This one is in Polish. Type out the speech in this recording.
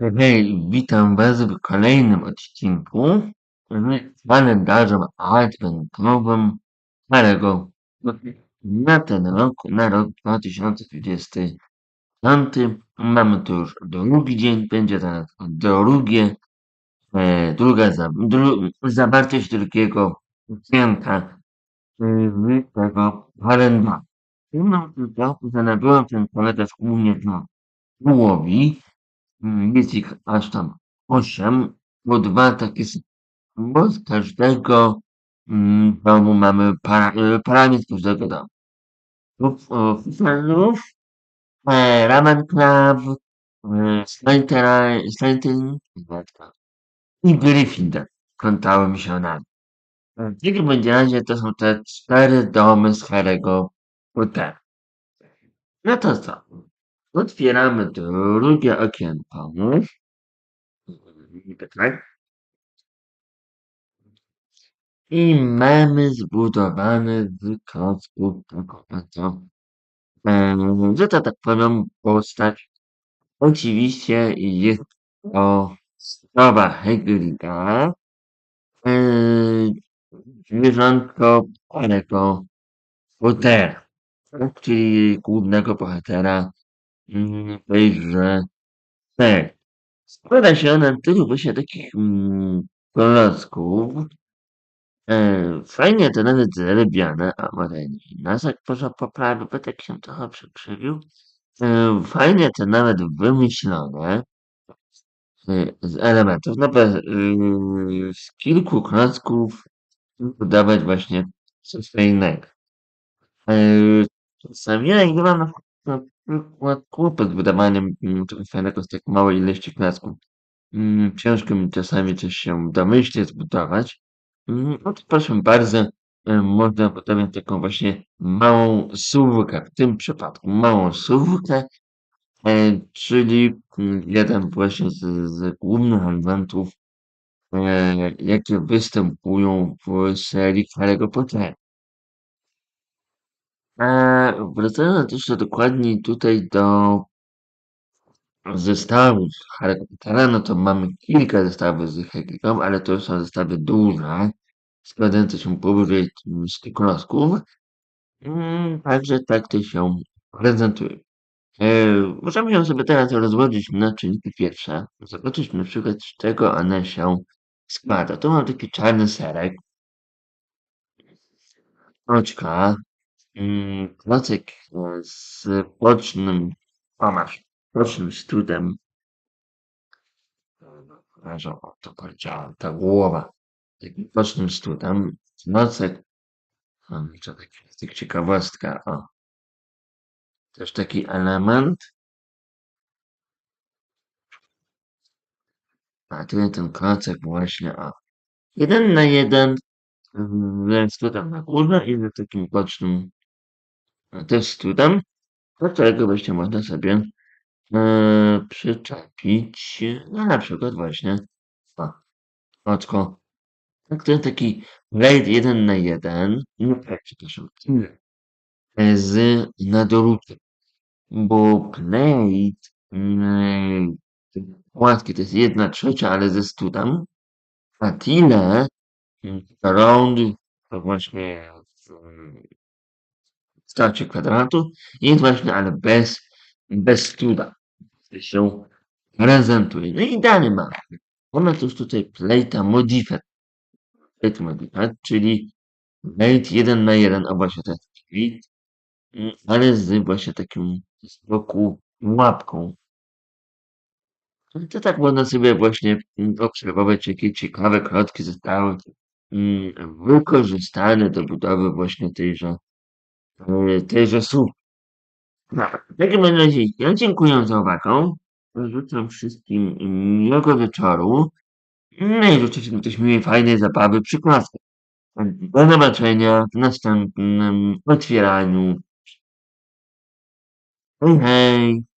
Hej, witam Was w kolejnym odcinku z kalendarzem adwentowym Harry'ego na ten rok, na rok 2025. Mamy tu już drugi dzień, będzie teraz drugie, e, druga za, dru, zawartość drugiego okienka e, tego kalendarza. W tym roku zanabyłem ten kalendarz głównie dla połowi, Mm, jest ich aż tam osiem, bo dwa takie bo z każdego mm, domu mamy para, y, parametr każdego domu. Oficjalów, e, Ramen Club, e, Slytherin i Gryffindor kątałem się na. W takim będzie razie to są te cztery domy z Harry'ego Pottera. No to co? Otwieramy drugie okienko. Tak. I mamy zbudowany z klocków taką że to tak powiem, postać. Oczywiście jest to sprawa Hagriga, e, zwierzątko Harry'ego Pottera, czyli głównego bohatera tejże serii. Składa się ona tylko właśnie takich mm, klocków, e, fajnie to nawet zrobione, a może nasak poza poprawił, bo tak się trochę przekrzywił. E, fajnie to nawet wymyślone e, z elementów, no bo e, z kilku klocków dodawać właśnie coś fajnego. Czasami ja nie mam na przykład kłopot z wydawaniem mm, czegoś fajnego z tak małej ilości klocków. Mm, ciężko mi czasami coś się domyślnie zbudować. Mm, no to proszę bardzo, e, można budować taką właśnie małą suwkę, w tym przypadku małą suwkę, e, czyli mm, jeden właśnie z, z głównych elementów, e, jakie występują w serii Harry'ego Pottera. E, wracając jeszcze dokładniej tutaj do zestawów Harry'ego Pottera, no to mamy kilka zestawów z Hagridem, ale to są zestawy duże, składające się powyżej 100 klocków. Mm, także tak to się prezentuje. E, możemy ją sobie teraz rozłożyć na czynniki pierwsze. Zobaczyć na przykład, z czego ona się składa. Tu mam taki czarny serek, oczka, klocek z bocznym, o masz, bocznym studem, o to powiedziałem, ta głowa, takim bocznym studem, klocek, mam jeszcze taki, ciekawostka, o, też taki element, a tu ten klocek właśnie, jeden na jeden, więc studem na górze i z takim bocznym też studem, do którego właśnie można sobie e, przyczepić, no na przykład właśnie o, oczko. Tak, to jest taki raid 1 na 1, nie tak, przepraszam, z nadorukiem, bo plate mm, płatki to jest jedna trzecia, ale ze studem, a tyle round to właśnie w kwadratu jest właśnie, ale bez, bez studa się prezentuje. No i dalej mamy. Mamy też tutaj plate'a modified. Plate modified, czyli plate 1 na 1, a właśnie ten split, ale z właśnie takim z boku łapką. To tak można sobie właśnie obserwować, jakie ciekawe klocki zostały wykorzystane do budowy właśnie tejże, tejże słupy. No, w takim razie ja dziękuję za uwagę. Życzę wszystkim miłego wieczoru. No i życzę wszystkim też miłej, fajnej zabawy przy. Do zobaczenia w następnym otwieraniu. Hej, hej.